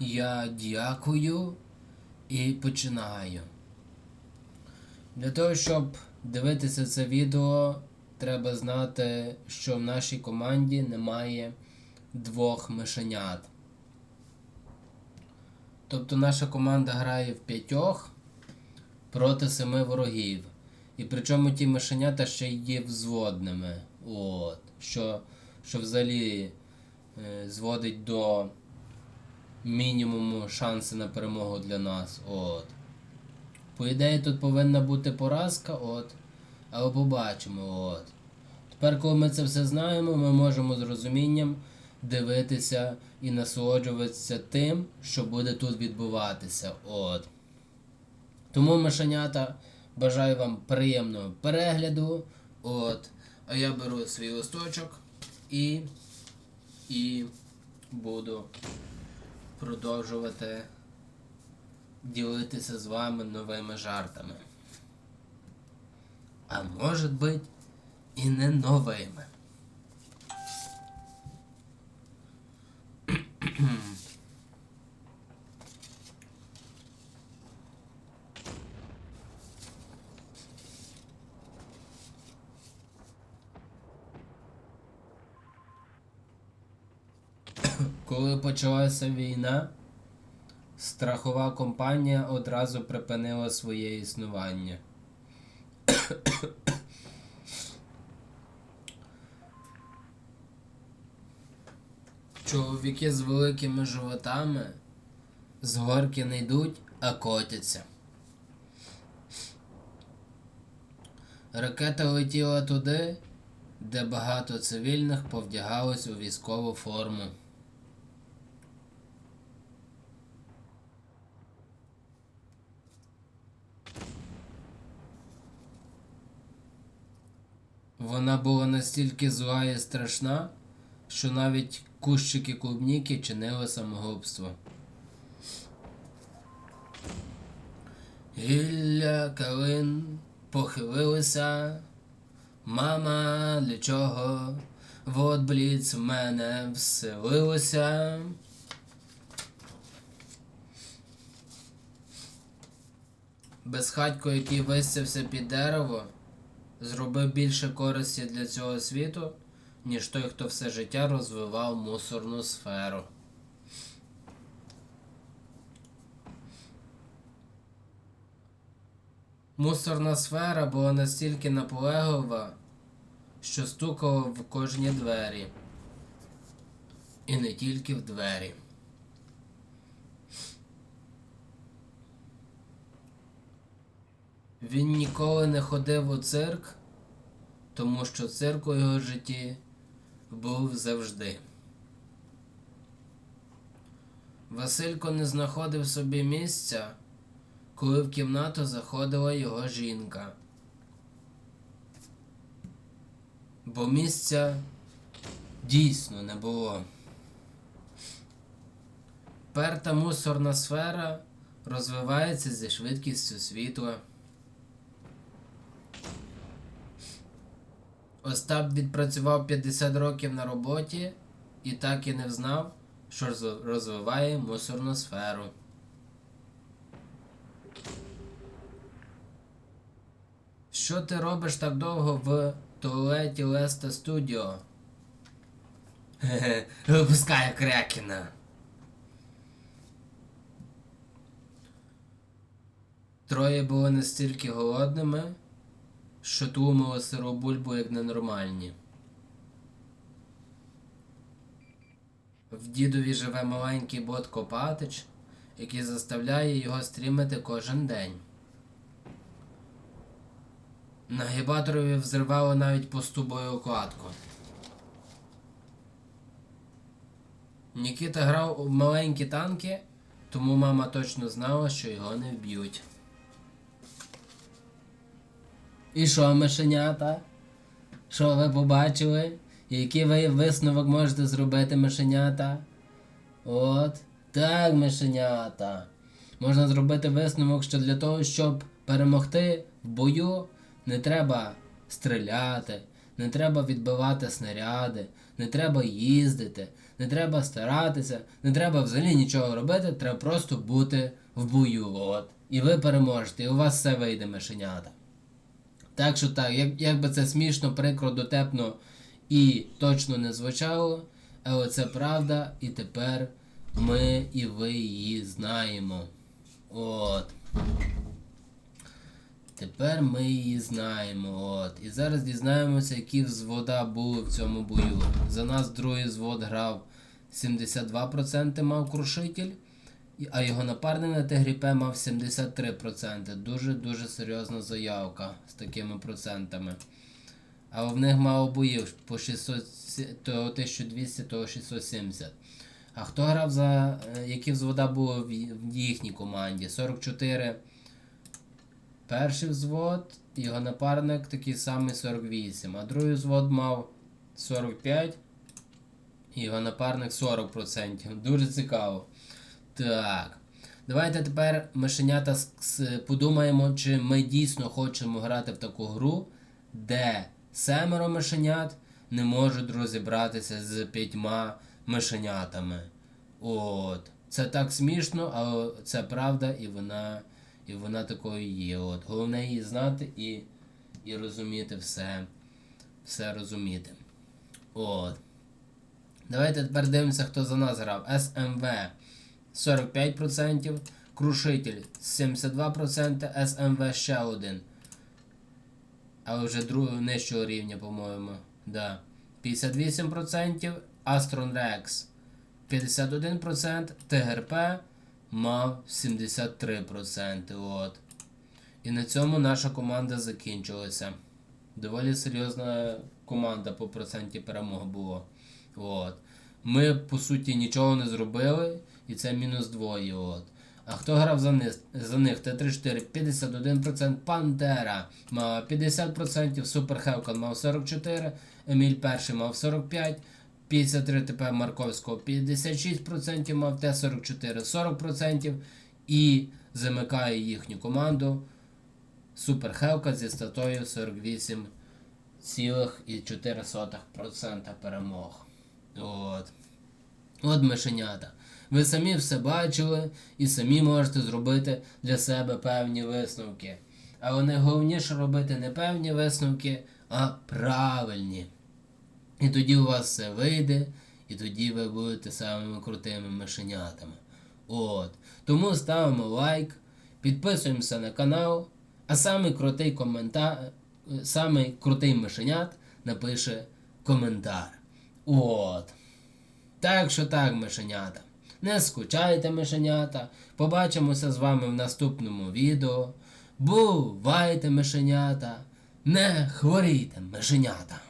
Я дякую і починаю. Для того, щоб дивитися це відео, треба знати, що в нашій команді немає двох мишенят. Тобто наша команда грає в п'ятьох проти семи ворогів. І причому ті мишенята ще є взводними. От. Що, що взагалі е, зводить до мінімуму шанси на перемогу для нас. От. По ідеї тут повинна бути поразка, от. Але побачимо. От. Тепер, коли ми це все знаємо, ми можемо з розумінням дивитися і насолоджуватися тим, що буде тут відбуватися. От. Тому, мишенята, бажаю вам приємного перегляду. От. А я беру свій листочок і, і буду продовжувати ділитися з вами новими жартами. А може бути і не новими. Коли почалася війна, страхова компанія одразу припинила своє існування. Чоловіки з великими животами з горки не йдуть, а котяться. Ракета летіла туди, де багато цивільних повдягались у військову форму. Вона була настільки зла і страшна, що навіть кущики клубніки чинили самогубство. Гілля калин похилилися. Мама, для чого? Вот бліц в мене вселилося. Безхатько, який висявся під дерево, зробив більше користі для цього світу, ніж той, хто все життя розвивав мусорну сферу. Мусорна сфера була настільки наполеглива, що стукала в кожні двері. І не тільки в двері. Він ніколи не ходив у цирк, тому що цирк у його житті був завжди. Василько не знаходив собі місця, коли в кімнату заходила його жінка. Бо місця дійсно не було. Перта мусорна сфера розвивається зі швидкістю світла. Остап відпрацював 50 років на роботі і так і не взнав, що розвиває мусорну сферу. Що ти робиш так довго в туалеті Леста Студіо? Хе-хе, Крякіна. Троє були настільки голодними, тлумили сиру бульбу як ненормальні. В дідові живе маленький бот Копатич, який заставляє його стрімити кожен день. Нагибаторові взривало навіть пусту боєукладку. Нікіта грав у маленькі танки, тому мама точно знала, що його не вб'ють. І що, мишенята? Що ви побачили? Який ви висновок можете зробити, мишенята? От, так, мишенята. Можна зробити висновок, що для того, щоб перемогти в бою, не треба стріляти, не треба відбивати снаряди, не треба їздити, не треба старатися, не треба взагалі нічого робити, треба просто бути в бою. От. І ви переможете, і у вас все вийде, мишенята. Так що так, як, як би це смішно, прикро, дотепно і точно не звучало, але це правда, і тепер ми і ви її знаємо. От. Тепер ми її знаємо. От. І зараз дізнаємося, які взвода були в цьому бою. За нас другий взвод грав 72% мав крушитель, а його напарник на Тегріпе мав 73%. Дуже-дуже серйозна заявка з такими процентами. А в них мало боїв по 600, то 1200, то 670. А хто грав за. е, Які взвода були в в їхній команді? 44 перший взвод, його напарник такий самий 48, а другий взвод мав 45, і його напарник 40%. Дуже цікаво. Так. Давайте тепер мишенята подумаємо, чи ми дійсно хочемо грати в таку гру, де семеро мишенят не можуть розібратися з п'ятьма мишенятами. От. Це так смішно, але це правда, і вона, і вона такою є. От. Головне її знати і, і розуміти все. Все розуміти. От. Давайте тепер дивимося, хто за нас грав. СМВ 45%, Крушитель 72%, СМВ ще один. Але вже другого нижчого рівня, по-моєму. Да. 58%, Aston Rex 51%, ТГРП мав 73%. От. І на цьому наша команда закінчилася. Доволі серйозна команда по проценті перемог було. От. Ми, по суті, нічого не зробили, і це мінус двоє. От. А хто грав за них? За них Т-34 51%, Пантера мав 50%, Супер Хевкон мав 44%, Еміль Перший мав 45%, 53 ТП Марковського 56% мав Т-44 40% і замикає їхню команду Супер Хевка зі статою 48,4% перемог. От. От мишенята. Ви самі все бачили і самі можете зробити для себе певні висновки. Але найголовніше робити не певні висновки, а правильні. І тоді у вас все вийде, і тоді ви будете самими крутими мишенятами. От. Тому ставимо лайк, підписуємося на канал, а самий крутий коментар, самий крутий мишенят напише коментар. От. Так що так, мишенята. Не скучайте, мишенята. Побачимося з вами в наступному відео. Бувайте, мишенята. Не хворійте, мишенята.